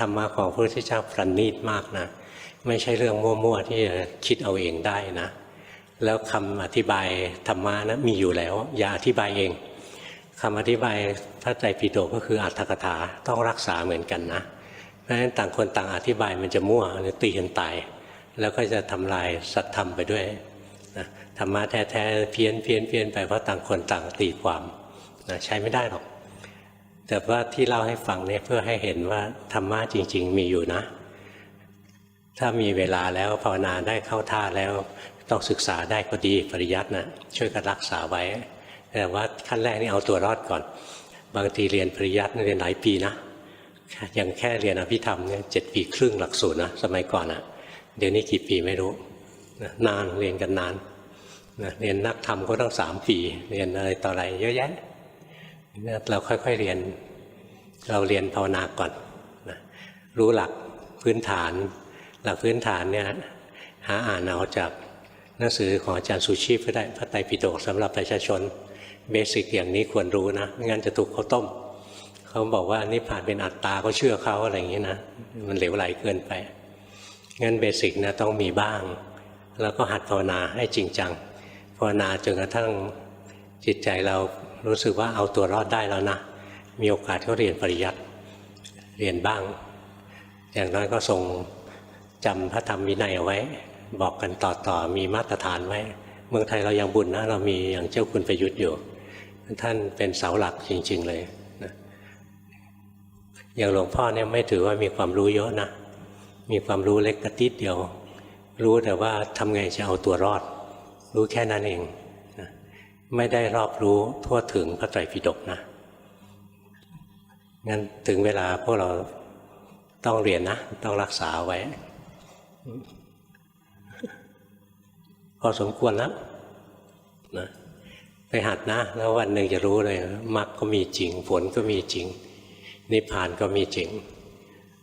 ธรรมะของพระพุทธเจ้าประณีตมากนะ ไม่ใช่เรื่องมั่วๆที่จะคิดเอาเองได้นะ แล้วคำอธิบายธรรมะนะมีอยู่แล้ว อย่าอธิบายเองคำอธิบายพระไตรปิฎกก็คืออัตถกถาต้องรักษาเหมือนกันนะเพราะฉะนั้นต่างคนต่างอธิบายมันจะมั่วหรือตีกันตาย แล้วก็จะทำลายสัตธรรมไปด้วยนะธรรมะแท้ๆเพี้ยนเพี้ยนเพี้ยนไปเพราะต่างคนต่างตีความนะใช้ไม่ได้หรอก แต่ว่าที่เล่าให้ฟังเนี่ยเพื่อให้เห็นว่าธรรมะจริง ๆ มีอยู่นะ ถ้ามีเวลาแล้วภาวนาได้เข้าท่าแล้วต้องศึกษาได้ก็ดีปริยัตินะช่วยกันรักษาไว้ แต่ว่าขั้นแรกนี่เอาตัวรอดก่อน บางทีเรียนปริยัติเรียนหลายปีนะอย่างแค่เรียนอภิธรรมเนี่ยเจ็ดปีครึ่งหลักสูตรนะสมัยก่อนอะเดี๋ยวนี้กี่ปีไม่รู้นะนานเรียนกันนานนะเรียนนักธรรมก็ต้องสามปี เรียนอะไรต่ออะไรเยอะแยะ เราค่อยๆเรียน เราเรียนภาวนาก่อนนะรู้หลักพื้นฐาน หลักพื้นฐานเนี่ยหาอ่านเอาจากหนังสือของอาจารย์สุชีพก็ได้พระไตรปิฎกสำหรับประชาชนเบสิกอย่างนี้ควรรู้นะไม่งั้นจะถูกเขาต้ม เขาบอกว่านิพพานเป็นอัตตาก็เชื่อเขาอะไรอย่างนี้นะมันเหลวไหลเกินไปงั้นเบสิกนะต้องมีบ้าง แล้วก็หัดภาวนาให้จริงจังภาวนาจนกระทั่ง จิตใจเรารู้สึกว่าเอาตัวรอดได้แล้วนะ มีโอกาสก็เรียนปริยัติเรียนบ้าง อย่างน้อยก็ทรงจำพระธรรมวินัยเอาไว้ บอกกันต่อต่อมีมาตรฐานไว้ เมืองไทยเรายังบุญนะ เรามีอย่างเจ้าคุณประยุทธ์อยู่ ท่านเป็นเสาหลักจริง ๆ เลยนะอย่างหลวงพ่อเนี่ยไม่ถือว่ามีความรู้เยอะนะ มีความรู้เล็กกระติดเดียว รู้แต่ว่าทำไงจะเอาตัวรอด รู้แค่นั้นเอง ไม่ได้รอบรู้ทั่วถึงพระไตรปิฎกนะงั้นถึงเวลาพวกเราต้องเรียนนะ ต้องรักษาไว้ พอสมควรแล้วนะไปหัดนะ แล้ววันหนึ่งจะรู้เลยมรรคก็มีจริง ผลก็มีจริง นิพพานก็มีจริง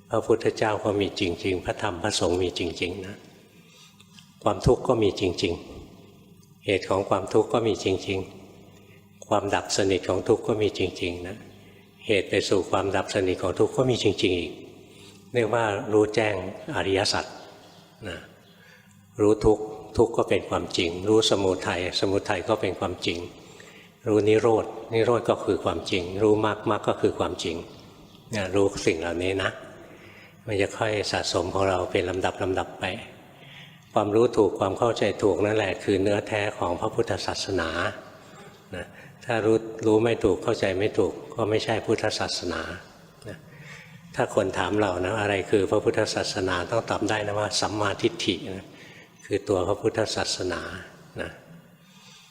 พระพุทธเจ้าก็มีจริง ๆ พระธรรมพระสงฆ์มีจริง ๆ นะ ความทุกข์ก็มีจริง ๆ เหตุของความทุกข์ก็มีจริง ๆ ความดับสนิทของทุกข์ก็มีจริง ๆ นะ เหตุไปสู่ความดับสนิทของทุกข์ก็มีจริง ๆ อีกเรียกว่ารู้แจ้งอริยสัจนะรู้ทุกข์ทุกข์ก็เป็นความจริง รู้สมุทัยสมุทัยก็เป็นความจริง รู้นิโรดนิโรธก็คือความจริง รู้มรรคมรรคก็คือความจริงนะรู้สิ่งเหล่านี้นะ มันจะค่อยสะสมของเราเป็นลำดับลำดับไป ความรู้ถูกความเข้าใจถูกนั่นแหละคือเนื้อแท้ของพระพุทธศาสนานะถ้ารู้รู้ไม่ถูกเข้าใจไม่ถูกก็ไม่ใช่พุทธศาสนานะถ้าคนถามเรานะอะไรคือพระพุทธศาสนาต้องตอบได้นะว่าสัมมาทิฏฐินะคือตัวพระพุทธศาสนานะ